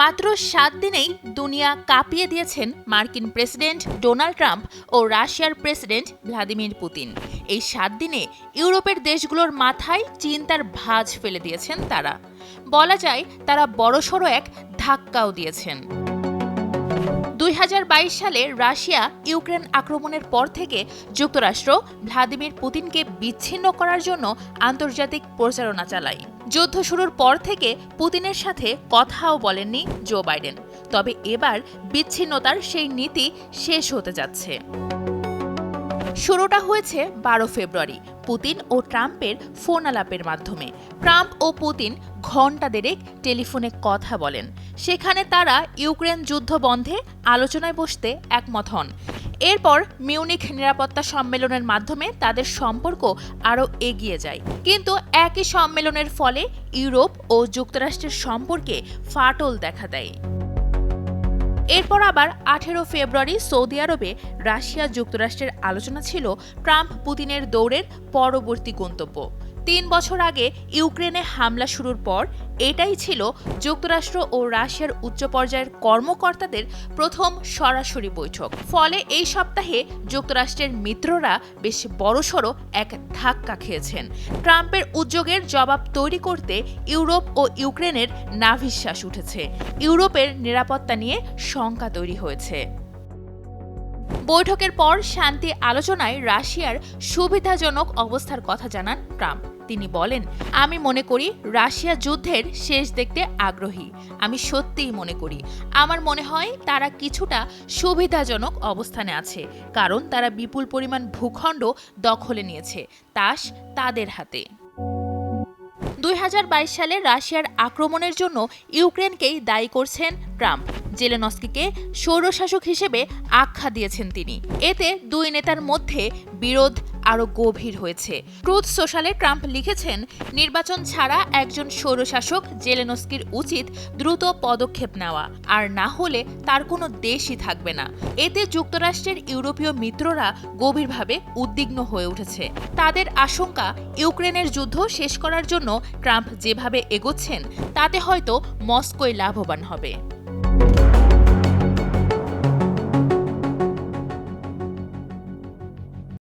মাত্র সাত দিনেই দুনিয়া কাঁপিয়ে দিয়েছেন মার্কিন প্রেসিডেন্ট ডোনাল্ড ট্রাম্প ও রাশিয়ার প্রেসিডেন্ট ভ্লাদিমির পুতিন। এই সাত দিনে ইউরোপের দেশগুলোর মাথায় চিন্তার ভাঁজ ফেলে দিয়েছেন তারা। বলা যায় তারা বড়সড় এক ধাক্কাও দিয়েছেন। দুই হাজার বাইশ সালে রাশিয়া ইউক্রেন আক্রমণের পর থেকে যুক্তরাষ্ট্র ভ্লাদিমির পুতিনকে বিচ্ছিন্ন করার জন্য আন্তর্জাতিক প্রচারণা চালায়। যুদ্ধ শুরুর পর থেকে পুতিনের সাথে কথাও বলেননি জো বাইডেন। তবে এবার বিচ্ছিন্নতার সেই নীতি শেষ হতে যাচ্ছে। শুরুটা হয়েছে বারো ফেব্রুয়ারি, পুতিন ও ট্রাম্পের ফোন আলাপের মাধ্যমে। ট্রাম্প ও পুতিন ঘণ্টা দেড়েক টেলিফোনে কথা বলেন। সেখানে তারা ইউক্রেন যুদ্ধ বন্ধে আলোচনায় বসতে একমত হন। এরপর মিউনিক নিরাপত্তা সম্মেলনের মাধ্যমে তাদের সম্পর্ক আরও এগিয়ে যায়। কিন্তু একই সম্মেলনের ফলে ইউরোপ ও যুক্তরাষ্ট্রের সম্পর্কে ফাটল দেখা দেয়। এরপর আবার আঠেরো ফেব্রুয়ারি সৌদি আরবে রাশিয়া যুক্তরাষ্ট্রের আলোচনা ছিল ট্রাম্প পুতিনের দৌড়ের পরবর্তী গন্তব্য। তিন বছর আগে ইউক্রেনে হামলা শুরুর পর, এটাই ছিল যুক্তরাষ্ট্র ও রাশিয়ার উচ্চ পর্যায়ের কর্মকর্তাদের প্রথম সরাসরি বৈঠক। ফলে এই সপ্তাহে যুক্তরাষ্ট্রের মিত্ররা বেশ বড়সড় এক ধাক্কা খেয়েছেন। ট্রাম্পের উদ্যোগের জবাব তৈরি করতে ইউরোপ ও ইউক্রেনের নাভিশ্বাস উঠেছে। ইউরোপের নিরাপত্তা নিয়ে শঙ্কা তৈরি হয়েছে। বৈঠকের পর শান্তি আলোচনায় রাশিয়ার সুবিধাজনক অবস্থার কথা জানান ট্রাম্প। তিনি বলেন, আমি মনে করি রাশিয়া যুদ্ধের শেষ দেখতে আগ্রহী। আমি সত্যিই মনে করি, আমার মনে হয় তারা কিছুটা সুবিধাজনক অবস্থানে আছে, কারণ তারা বিপুল পরিমাণ ভূখণ্ড দখলে নিয়েছে। তাস তাদের হাতে। দুই হাজার বাইশ সালে রাশিয়ার আক্রমণের জন্য ইউক্রেনকেই দায়ী করছেন ট্রাম্প। জেলেনস্কিকে স্বৈরশাসক হিসেবে আখ্যা দিয়েছেন তিনি। এতে দুই নেতার মধ্যে বিরোধ আরও গভীর হয়েছে। ট্রুথ সোশ্যালে ট্রাম্প লিখেছেন, নির্বাচন ছাড়া একজন স্বৈরশাসক জেলেনস্কির উচিত দ্রুত পদক্ষেপ নেওয়া, আর না হলে তার কোনো দেশই থাকবে না। এতে যুক্তরাষ্ট্রের ইউরোপীয় মিত্ররা গভীরভাবে উদ্বিগ্ন হয়ে উঠেছে। তাদের আশঙ্কা, ইউক্রেনের যুদ্ধ শেষ করার জন্য ট্রাম্প যেভাবে এগোচ্ছেন, তাতে হয়তো মস্কোয় লাভবান হবে।